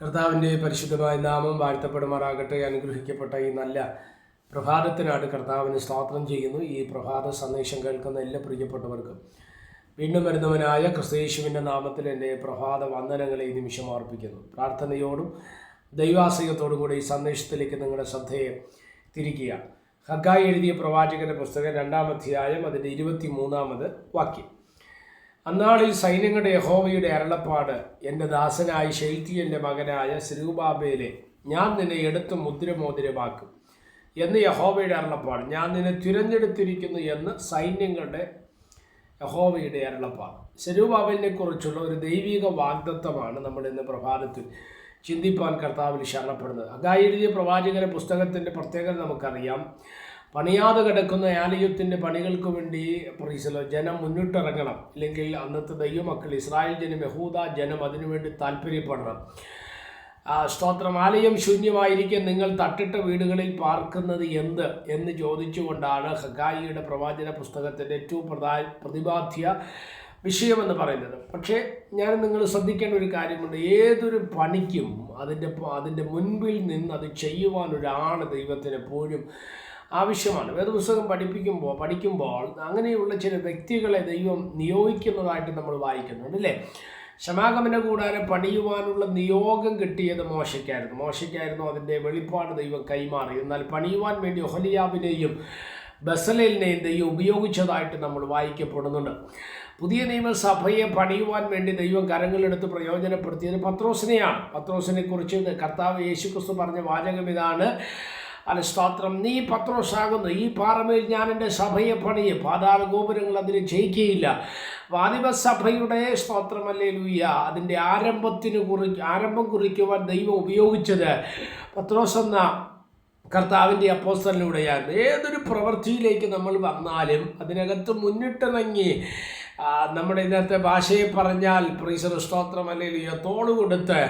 കർത്താവിന്റെ പരിശുദ്ധമായ നാമം വാഴ്ത്തപ്പെടുമാറാകട്ടെ. അനുഗ്രഹിക്കപ്പെട്ട ഈ നല്ല പ്രഭാതത്തിനാണ് കർത്താവിന് സ്തോത്രം ചെയ്യുന്നു. ഈ പ്രഭാത സന്ദേശം കേൾക്കുന്ന എല്ലാ പ്രിയപ്പെട്ടവർക്കും. വീണ്ടും വരുന്നവനായ ക്രിസ്തയേശുവിന്റെ നാമത്തിൽ എന്റെ പ്രഭാത വന്ദനങ്ങളെ ഈ നിമിഷം അർപ്പിക്കുന്നു. പ്രാർത്ഥനയോടും ദൈവാശ്രയത്തോടും കൂടി ഈ സന്ദേശത്തിലേക്ക് നിങ്ങളുടെ ശ്രദ്ധയെ തിരിക്കുക. ഹഗായി എഴുതിയ പ്രവാചകന്റെ പുസ്തകം രണ്ടാം അധ്യായം അതിന്റെ ഇരുപത്തി മൂന്നാമത് വാക്യം. അന്നാളിൽ സൈന്യങ്ങളുടെ യഹോവയുടെ അരളപ്പാട് എന്റെ ദാസനായ ഷെയ്ത്തിയന്റെ മകനായ സിരൂബാബേലെ ഞാൻ നിന്നെ എടുത്ത് മുദ്രമോതിരമാക്കും എന്ന് യഹോവയുടെ അരളപ്പാട്. ഞാൻ നിന്നെ തിരഞ്ഞെടുത്തിരിക്കുന്നു എന്ന് സൈന്യങ്ങളുടെ യഹോവയുടെ അരളപ്പാട്. സെരൂബാബലിനെ കുറിച്ചുള്ള ഒരു ദൈവിക വാഗ്ദത്വമാണ് നമ്മൾ ഇന്ന് പ്രഭാതത്തിൽ ചിന്തിപ്പാൻ കർത്താവിൽ ശരണപ്പെടുന്നത്. അഗായി എഴുതിയ പ്രവാചകന്റെ പുസ്തകത്തിന്റെ പ്രത്യേകത നമുക്കറിയാം. പണിയാതെ കിടക്കുന്ന ആലയത്തിന്റെ പണികൾക്ക് വേണ്ടി പ്രീസലോ ജനം മുന്നിട്ടിറങ്ങണം. അല്ലെങ്കിൽ അന്നത്തെ ദൈവമക്കൾ ഇസ്രായേൽ ജനം യഹൂദ ജനം അതിനുവേണ്ടി താല്പര്യപ്പെടണം. സ്തോത്രം. ആലയം ശൂന്യമായിരിക്കെ നിങ്ങൾ തട്ടിട്ട വീടുകളിൽ പാർക്കുന്നത് എന്ത് എന്ന് ചോദിച്ചുകൊണ്ടാണ് ഹഗായിയുടെ പ്രവാചന പുസ്തകത്തിന്റെ ഏറ്റവും പ്രധാ പ്രതിപാദ്യ വിഷയമെന്ന് പറയുന്നത്. പക്ഷേ ഞാൻ നിങ്ങൾ ശ്രദ്ധിക്കേണ്ട ഒരു കാര്യമുണ്ട്. ഏതൊരു പണിക്കും അതിന്റെ അതിന്റെ മുൻപിൽ നിന്ന് അത് ചെയ്യുവാൻ ഒരാൾ ദൈവത്തിന് എപ്പോഴും ആവശ്യമാണ്. വേദപുസ്തകം പഠിപ്പിക്കുമ്പോൾ പഠിക്കുമ്പോൾ അങ്ങനെയുള്ള ചില വ്യക്തികളെ ദൈവം നിയോഗിക്കുന്നതായിട്ട് നമ്മൾ വായിക്കുന്നുണ്ട് അല്ലേ? ക്ഷമാഗമന കൂടാരം പണിയുവാനുള്ള നിയോഗം കിട്ടിയത് മോശയ്ക്കായിരുന്നു. മോശയ്ക്കായിരുന്നു അതിന്റെ വെളിപ്പാട് ദൈവം കൈമാറി. എന്നാൽ പണിയുവാൻ വേണ്ടി ഒഹലിയാബിനെയും ബസലേലിനെയും ദൈവം ഉപയോഗിച്ചതായിട്ട് നമ്മൾ വായിക്കപ്പെടുന്നുണ്ട്. പുതിയ നിയമസഭയെ പണിയുവാൻ വേണ്ടി ദൈവം കരങ്ങളെടുത്ത് പ്രയോജനപ്പെടുത്തിയത് പത്രോസിനെയാണ്. പത്രോസിനെ കുറിച്ച് കർത്താവ് യേശുക്രിസ്തു പറഞ്ഞ വാചകം ഇതാണ്. അല്ല സ്തോത്രം. നീ പത്രോസാകുന്നു. ഈ പാറമേൽ ഞാൻ എന്റെ സഭയെ പണിയും. പാതാള ഗോപുരങ്ങൾ അതിന് ജയിക്കുകയില്ല. വാദിപസഭയുടെ സ്തോത്രമല്ലേ ലൂയ അതിന്റെ ആരംഭത്തിന് കുറി ആരംഭം കുറിക്കുവാൻ ദൈവം ഉപയോഗിച്ചത് പത്രോസ് എന്ന കർത്താവിന്റെ അപ്പോസ്തലിലൂടെയായിരുന്നു ഏതൊരു പ്രവൃത്തിയിലേക്ക് നമ്മൾ വന്നാലും അതിനകത്ത് മുന്നിട്ടിറങ്ങി നമ്മുടെ ഇന്നത്തെ ഭാഷയെ പറഞ്ഞാൽ പ്രീസർ സ്തോത്രം അല്ലെങ്കിൽ തോൾ കൊടുത്ത്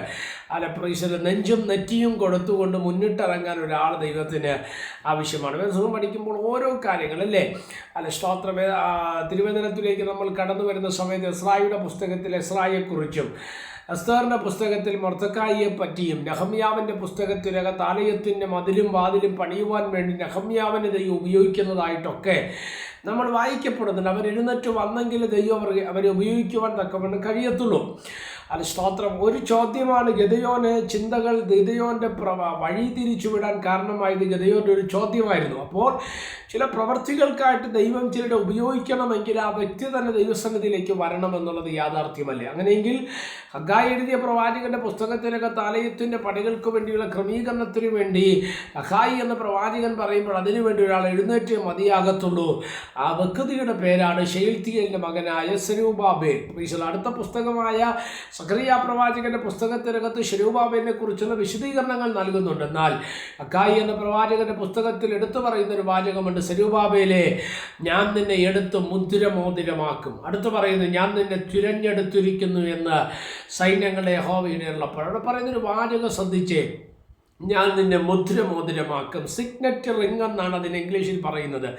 അല്ല പ്രീസർ നെഞ്ചും നെറ്റിയും കൊടുത്തുകൊണ്ട് മുന്നിട്ടിറങ്ങാൻ ഒരാൾ ദൈവത്തിന് ആവശ്യമാണ്. വേദസുഖം പഠിക്കുമ്പോൾ ഓരോ കാര്യങ്ങളല്ലേ അല്ല? സ്തോത്രം ആ, തിരുവനന്തപുരത്തിലേക്ക് നമ്മൾ കടന്നു വരുന്ന സമയത്ത് എസ്രായിയുടെ പുസ്തകത്തിൽ എസ്രായെക്കുറിച്ചും എസ്തറിന്റെ പുസ്തകത്തിൽ മൊർത്തക്കായിയെ പറ്റിയും നഹമ്യാവിന്റെ പുസ്തകത്തിനകത്ത് ആലയത്തിന്റെ മതിലും വാതിലും പണിയുവാൻ വേണ്ടി നഹമ്യാവിനെ ദൈവം ഉപയോഗിക്കുന്നതായിട്ടൊക്കെ നമ്മൾ വായിക്കപ്പെടുന്നുണ്ട്. അവർ എഴുന്നേറ്റ് വന്നെങ്കിൽ ദൈവം അവർ അവരെ ഉപയോഗിക്കുവാൻ തക്കവണ്ണം കഴിയത്തുള്ളൂ. അത് സ്തോത്രം. ഒരു ചോദ്യമാണ് ഗതയോന് ചിന്തകൾ ഗതയോന്റെ വഴി തിരിച്ചുവിടാൻ കാരണമായത് ഗതയോന്റെ ഒരു ചോദ്യമായിരുന്നു. അപ്പോൾ ചില പ്രവർത്തികൾക്കായിട്ട് ദൈവം ചിലരെ ഉപയോഗിക്കണമെങ്കിൽ ആ വ്യക്തി തന്നെ ദൈവസന്നിധിയിലേക്ക് വരണം എന്നുള്ളത് യാഥാർത്ഥ്യമല്ലേ? അങ്ങനെയെങ്കിൽ ഹഗായി എഴുതിയ പ്രവാചകന്റെ പുസ്തകത്തിനകത്ത് ആലയത്തിന്റെ പണികൾക്ക് വേണ്ടിയുള്ള ക്രമീകരണത്തിനു വേണ്ടി ഹഗായി എന്ന പ്രവാചകൻ പറയുമ്പോൾ അതിനു വേണ്ടി ഒരാൾ എഴുന്നേറ്റേ മതിയാകത്തുള്ളൂ. ആ വ്യക്തിയുടെ പേരാണ് ഷെയ്ൽത്തിയലിന്റെ മകനായ സെരൂബാബേൽ. അടുത്ത പുസ്തകമായ സഖറിയ പ്രവാചകന്റെ പുസ്തകത്തിനകത്ത് ഷെരൂബാബേലിനെ കുറിച്ചുള്ള വിശദീകരണങ്ങൾ നൽകുന്നുണ്ട്. എന്നാൽ അക്കായി എന്ന പ്രവാചകന്റെ പുസ്തകത്തിൽ എടുത്തു പറയുന്ന ഒരു വാചകമുണ്ട് സെരൂബാബേലെ ഞാൻ നിന്നെ എടുത്ത് മുദ്രമോതിരമാക്കും അടുത്ത് പറയുന്നു ഞാൻ നിന്നെ തിരഞ്ഞെടുത്തിരിക്കുന്നു എന്ന് സൈന്യങ്ങളെ ഹോവയുടെ ഉള്ളപ്പോൾ അവിടെ പറയുന്നൊരു വാചകം ശ്രദ്ധിച്ചേ. ഞാൻ നിന്നെ മുദ്രമോതിരമാക്കും. സിഗ്നറ്റ് റിംഗ് എന്നാണ് അതിന് ഇംഗ്ലീഷിൽ പറയുന്നത്.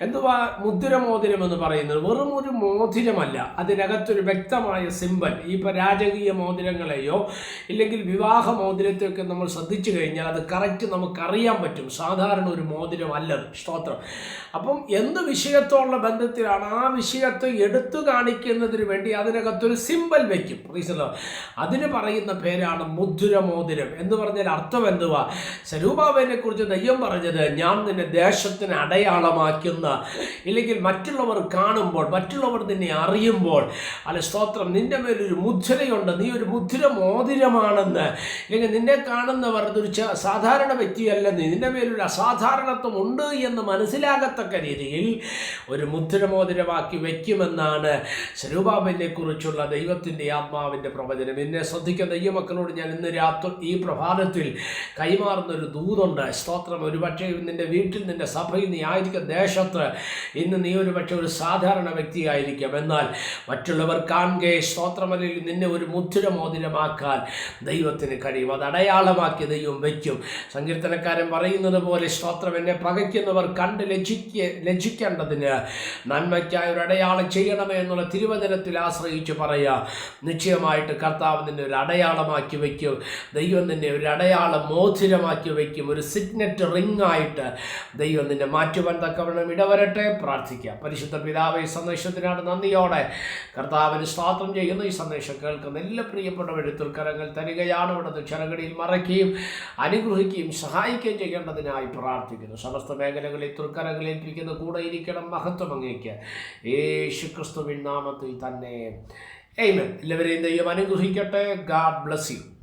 എന്തുവാ മുദ്രമോതിരം എന്ന് പറയുന്നത്? വെറും ഒരു മോതിരമല്ല. അതിനകത്തൊരു വ്യക്തമായ സിമ്പൽ ഈ രാജകീയ മോതിരങ്ങളെയോ ഇല്ലെങ്കിൽ വിവാഹ മോതിരത്തെയൊക്കെ നമ്മൾ ശ്രദ്ധിച്ചു കഴിഞ്ഞാൽ അത് കറക്റ്റ് നമുക്കറിയാൻ പറ്റും. സാധാരണ ഒരു മോതിരമല്ലത്. സ്തോത്രം. അപ്പം എന്ത് വിഷയത്തോടുള്ള ബന്ധത്തിലാണ് ആ വിഷയത്തെ എടുത്തു കാണിക്കുന്നതിന് വേണ്ടി അതിനകത്തൊരു സിമ്പൽ വയ്ക്കും അതിന് പറയുന്ന പേരാണ് മുദ്രമോതിരം. എന്ന് പറഞ്ഞാൽ അർത്ഥം എന്തുവാ? സ്വരൂപാബനെ കുറിച്ച് ദൈവം പറഞ്ഞത് ഞാൻ നിന്നെ ദേശത്തിന് അടയാളമാക്കുന്ന ഇല്ലെങ്കിൽ മറ്റുള്ളവർ കാണുമ്പോൾ മറ്റുള്ളവർ നിന്നെ അറിയുമ്പോൾ അല്ല സ്തോത്രം നിന്റെ മേലൊരു മുദ്രയുണ്ട്. നീ ഒരു മുദ്ര മോതിരമാണെന്ന് ഇല്ലെങ്കിൽ നിന്നെ കാണുന്നവർ അതൊരു സാധാരണ വ്യക്തിയല്ല നീ. നിന്റെ മേലൊരു അസാധാരണത്വം ഉണ്ട് എന്ന് മനസ്സിലാകത്തക്ക രീതിയിൽ ഒരു മുദ്രമോതിരമാക്കി വയ്ക്കുമെന്നാണ് സ്വരൂപാബനെ കുറിച്ചുള്ള ദൈവത്തിന്റെ ആത്മാവിന്റെ പ്രവചനം. എന്നെ ശ്രദ്ധിക്കുന്ന ഈ മക്കളോട് ഞാൻ ഇന്ന് രാത്രി ഈ പ്രഭാതത്തിൽ കൈമാറുന്ന ഒരു ദൂതുണ്ട്. സ്തോത്രം. ഒരു പക്ഷേ നിന്റെ വീട്ടിൽ നിന്റെ സഭയിൽ നീ ആയിരിക്കും ദേശത്ത്. ഇന്ന് നീ ഒരു പക്ഷേ ഒരു സാധാരണ വ്യക്തിയായിരിക്കും. എന്നാൽ മറ്റുള്ളവർ കാണുക സ്തോത്രമല്ലെങ്കിൽ നിന്നെ ഒരു മുദ്ര മോതിരമാക്കാൻ ദൈവത്തിന് കഴിയും. അത് അടയാളമാക്കി ദൈവം വയ്ക്കും സങ്കീർത്തനക്കാരൻ പറയുന്നത് പോലെ സ്തോത്രം എന്നെ പകയ്ക്കുന്നവർ കണ്ട് ലജിക്ക ലജിക്കേണ്ടതിന് നന്മയ്ക്കായ ഒരു അടയാളം ചെയ്യണമേ എന്നുള്ള തിരുവചനത്തിൽ ആശ്രയിച്ച് പറയുക നിശ്ചയമായിട്ട് കർത്താവ് നിന്നെ ഒരു അടയാളമാക്കി വയ്ക്കും ദൈവം നിന്നെ ഒരു അടയാളം മോതിരമാക്കി വയ്ക്കും. ഒരു സിഗ്നറ്റ് റിംഗ് ആയിട്ട് ദൈവം നിന്നെ മാറ്റുവാൻ തക്കവണ്ണം ഇടവരട്ടെ. പ്രാർത്ഥിക്കാം. പരിശുദ്ധ പിതാവ് ഈ സന്ദേശത്തിനാണ് നന്ദിയോടെ കർത്താവിന് സ്വാത്രം ചെയ്യുന്ന. ഈ സന്ദേശം കേൾക്കുന്ന എല്ലാ പ്രിയപ്പെട്ട എഴുത്തുൽക്കരങ്ങൾ തരികയാണ്. ഇവിടുന്ന് ചെറുകടിയിൽ മറയ്ക്കുകയും അനുഗ്രഹിക്കുകയും സഹായിക്കുകയും ചെയ്യേണ്ടതിനായി പ്രാർത്ഥിക്കുന്നു. സമസ്ത മേഖലകളിൽ തുൽക്കരങ്ങളിൽ ഏൽപ്പിക്കുന്ന കൂടെ ഇരിക്കണം മഹത്വം അങ്ങേക്ക്. യേശു ക്രിസ്തുവിൻ നാമത്തിൽ തന്നെ. എയ്മൻ എല്ലാവരെയും ദൈവം അനുഗ്രഹിക്കട്ടെ. God bless you